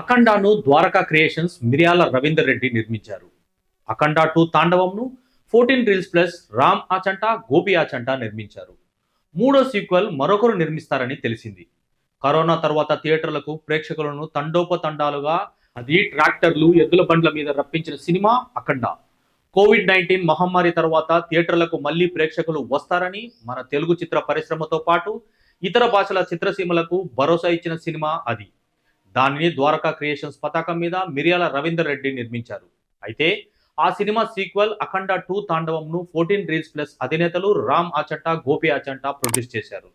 అఖండాను Dwaraka creations Miryala Ravinder Reddy నిర్మించారు. Akhanda two తాండవంను fourteen reels plus Ram Achanta Gopi Achanta నిర్మించారు. మూడో సీక్వెల్ మరొకరు నిర్మిస్తారని తెలిసింది. కరోనా తర్వాత థియేటర్లకు ప్రేక్షకులను తండోపతండాలుగా అది ట్రాక్టర్లు ఎద్దుల బండ్ల మీద రప్పించిన సినిమా అఖండ. కోవిడ్ నైన్టీన్ మహమ్మారి తర్వాత థియేటర్లకు మళ్ళీ ప్రేక్షకులు వస్తారని మన తెలుగు చిత్ర పరిశ్రమతో పాటు ఇతర భాషల చిత్రసీమలకు భరోసా ఇచ్చిన సినిమా అది. దానిని ద్వారకా క్రియేషన్స్ పతాకం మీద మిరియాల రవీందర్ రెడ్డి నిర్మించారు. అయితే ఆ సినిమా సీక్వెల్ అఖండ టూ తాండవంను ఫోర్టీన్ రీల్స్ ప్లస్ అధినేతలు రామ్ ఆచంట గోపి ఆచంట ప్రొడ్యూస్ చేశారు.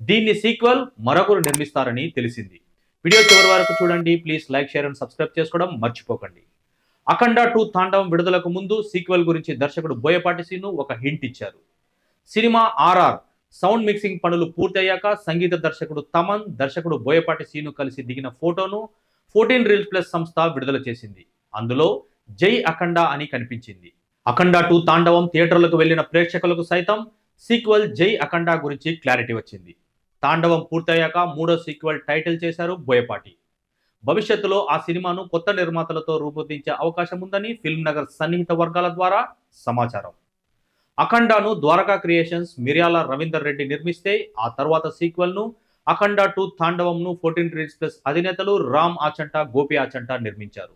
దీన్ని సీక్వెల్ మరొకరు నిర్మిస్తారని తెలిసింది. వీడియో చివరి వరకు చూడండి. Please like share and subscribe చేసుకోవడం మర్చిపోకండి. అఖండ టూ తాండవం విడుదలకు ముందు సీక్వెల్ గురించి దర్శకుడు బోయపాటి సీను ఒక హింట్ ఇచ్చారు. సినిమా ఆర్ఆర్ సౌండ్ మిక్సింగ్ పనులు పూర్తయ్యాక సంగీత దర్శకుడు తమన్ దర్శకుడు బోయపాటి సీను కలిసి దిగిన ఫోటోను ఫోర్టీన్ రీల్స్ ప్లస్ సంస్థ విడుదల చేసింది. అందులో జై అఖండ అని కనిపించింది. అఖండ టూ తాండవం థియేటర్లకు వెళ్ళిన ప్రేక్షకులకు సైతం సీక్వెల్ జై అఖండ గురించి క్లారిటీ వచ్చింది. తాండవం పూర్తయ్యాక మూడో సీక్వెల్ టైటిల్ చేశారు బోయపాటి. భవిష్యత్తులో ఆ సినిమాను కొత్త నిర్మాతలతో రూపొందించే అవకాశం ఉందని ఫిల్మ్ నగర్ సన్నిహిత వర్గాల ద్వారా సమాచారం. అఖండాను ద్వారకా క్రియేషన్స్ మిర్యాల రవీందర్ రెడ్డి నిర్మిస్తే ఆ తర్వాత సీక్వెల్ను అఖండ టూ తాండవంను ఫోర్టీన్ రీల్స్ ప్లస్ అధినేతలు రామ్ ఆచంట గోపి ఆచంట నిర్మించారు.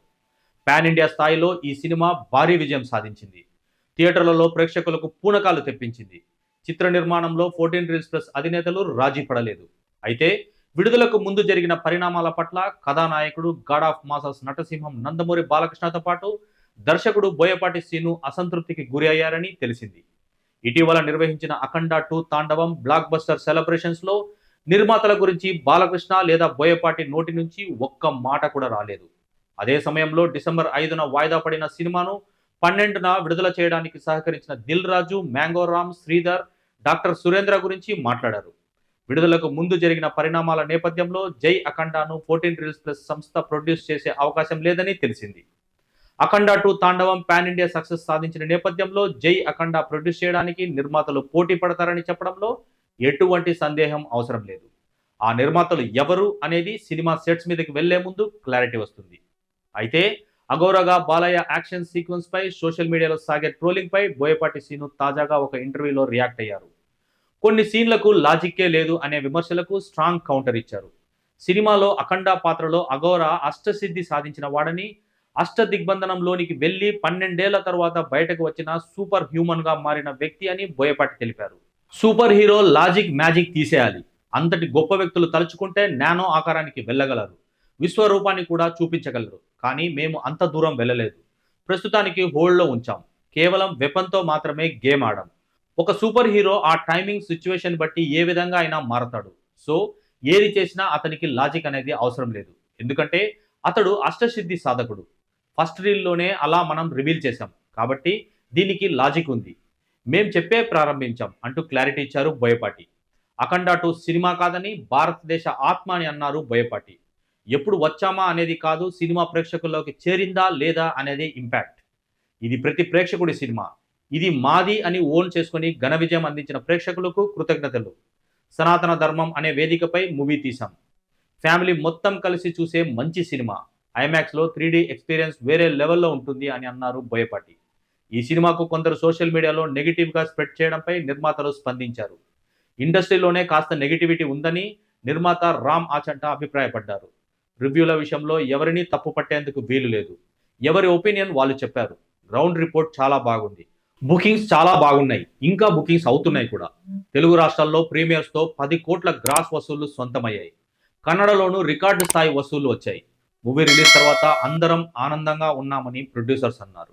పాన్ ఇండియా స్థాయిలో ఈ సినిమా భారీ విజయం సాధించింది. థియేటర్లలో ప్రేక్షకులకు పూనకాలు తెప్పించింది. చిత్ర నిర్మాణంలో ఫోర్టీన్ రీల్స్ ప్లస్ అధినేతలు రాజీ పడలేదు. అయితే విడుదలకు ముందు జరిగిన పరిణామాల పట్ల కథానాయకుడు గాడ్ ఆఫ్ మాసస్ నటసింహం నందమూరి బాలకృష్ణతో పాటు దర్శకుడు బోయపాటి సీను అసంతృప్తికి గురి అయ్యారని తెలిసింది. ఇటీవల నిర్వహించిన Akhanda two Thandavam blockbuster సెలబ్రేషన్స్లో నిర్మాతల గురించి బాలకృష్ణ లేదా బోయపాటి నోటి నుంచి ఒక్క మాట కూడా రాలేదు. అదే సమయంలో డిసెంబర్ ఐదున వాయిదా పడిన సినిమాను పన్నెండున విడుదల చేయడానికి సహకరించిన దిల్ రాజు మ్యాంగో రామ్ శ్రీధర్ డాక్టర్ సురేంద్ర గురించి మాట్లాడారు. విడుదలకు ముందు జరిగిన పరిణామాల నేపథ్యంలో జై అఖండాను ఫోర్టీన్ రీల్స్ ప్లస్ సంస్థ ప్రొడ్యూస్ చేసే అవకాశం లేదని తెలిసింది. Akhanda two Thandavam pan India success సాధించిన నేపథ్యంలో జై అఖండ ప్రొడ్యూస్ చేయడానికి నిర్మాతలు పోటీ పడతారని చెప్పడంలో ఎటువంటి సందేహం అవసరం లేదు. ఆ నిర్మాతలు ఎవరు అనేది సినిమా సెట్స్ మీదకి వెళ్ళే ముందు క్లారిటీ వస్తుంది. అయితే అగౌరగా బాలయ్య యాక్షన్ సీక్వెన్స్ పై సోషల్ మీడియాలో సాగే ట్రోలింగ్ పై బోయపాటి సీను తాజాగా ఒక ఇంటర్వ్యూలో రియాక్ట్ అయ్యారు. కొన్ని సీన్లకు లాజిక్కే లేదు అనే విమర్శలకు స్ట్రాంగ్ కౌంటర్ ఇచ్చారు. సినిమాలో అఖండ పాత్రలో అఘోర అష్టసిద్ధి సాధించిన వాడని అష్ట దిగ్బంధనంలోనికి వెళ్ళి పన్నెండేళ్ళ తర్వాత బయటకు వచ్చిన సూపర్ హ్యూమన్గా మారిన వ్యక్తి అని బోయపాటి తెలిపారు. సూపర్ హీరో లాజిక్ మ్యాజిక్ తీసేయాలి. అంతటి గొప్ప వ్యక్తులు తలుచుకుంటే నానో ఆకారానికి వెళ్ళగలరు. విశ్వరూపాన్ని కూడా చూపించగలరు. కానీ మేము అంత దూరం వెళ్ళలేదు. ప్రస్తుతానికి హోల్డ్లో ఉంచాం. కేవలం వెపన్తో మాత్రమే గేమ్ ఆడాం. ఒక సూపర్ హీరో ఆ టైమింగ్ సిచ్యువేషన్ బట్టి ఏ విధంగా అయినా మారతాడు. సో ఏది చేసినా అతనికి లాజిక్ అనేది అవసరం లేదు. ఎందుకంటే అతడు అష్టసిద్ధి సాధకుడు. ఫస్ట్ రీల్లోనే అలా మనం రివీల్ చేశాం. కాబట్టి దీనికి లాజిక్ ఉంది. మేం చెప్పే ప్రారంభించాం అంటూ క్లారిటీ ఇచ్చారు బోయపాటి. అఖండ టూ సినిమా కాదని భారతదేశ ఆత్మ అని అన్నారు బోయపాటి. ఎప్పుడు వచ్చామా అనేది కాదు సినిమా ప్రేక్షకుల్లోకి చేరిందా లేదా అనేది ఇంపాక్ట్. ఇది ప్రతి ప్రేక్షకుడి సినిమా. ఇది మాది అని ఓన్ చేసుకుని ఘన విజయం అందించిన ప్రేక్షకులకు కృతజ్ఞతలు. సనాతన ధర్మం అనే వేదికపై మూవీ తీసాం ఫ్యామిలీ మొత్తం కలిసి చూసే మంచి సినిమా. ఐమాక్స్లో త్రీ ఎక్స్పీరియన్స్ వేరే లెవెల్లో ఉంటుంది అని అన్నారు బోయపాటి. ఈ సినిమాకు కొందరు సోషల్ మీడియాలో నెగిటివ్గా స్ప్రెడ్ చేయడంపై నిర్మాతలు స్పందించారు. ఇండస్ట్రీలోనే కాస్త నెగిటివిటీ ఉందని నిర్మాత రామ్ ఆచంట అభిప్రాయపడ్డారు. రివ్యూల విషయంలో ఎవరిని తప్పు పట్టేందుకు వీలు లేదు. ఎవరి ఒపీనియన్ వాళ్ళు చెప్పారు. గ్రౌండ్ రిపోర్ట్ చాలా బాగుంది. బుకింగ్స్ చాలా బాగున్నాయి. ఇంకా బుకింగ్స్ అవుతున్నాయి కూడా. తెలుగు రాష్ట్రాల్లో ప్రీమియర్స్తో పది కోట్ల గ్రాస్ వసూళ్ళు సొంతమయ్యాయి. కన్నడలోనూ రికార్డు స్థాయి వసూళ్ళు వచ్చాయి. మూవీ రిలీజ్ తర్వాత అందరం ఆనందంగా ఉన్నామని ప్రొడ్యూసర్స్ అన్నారు.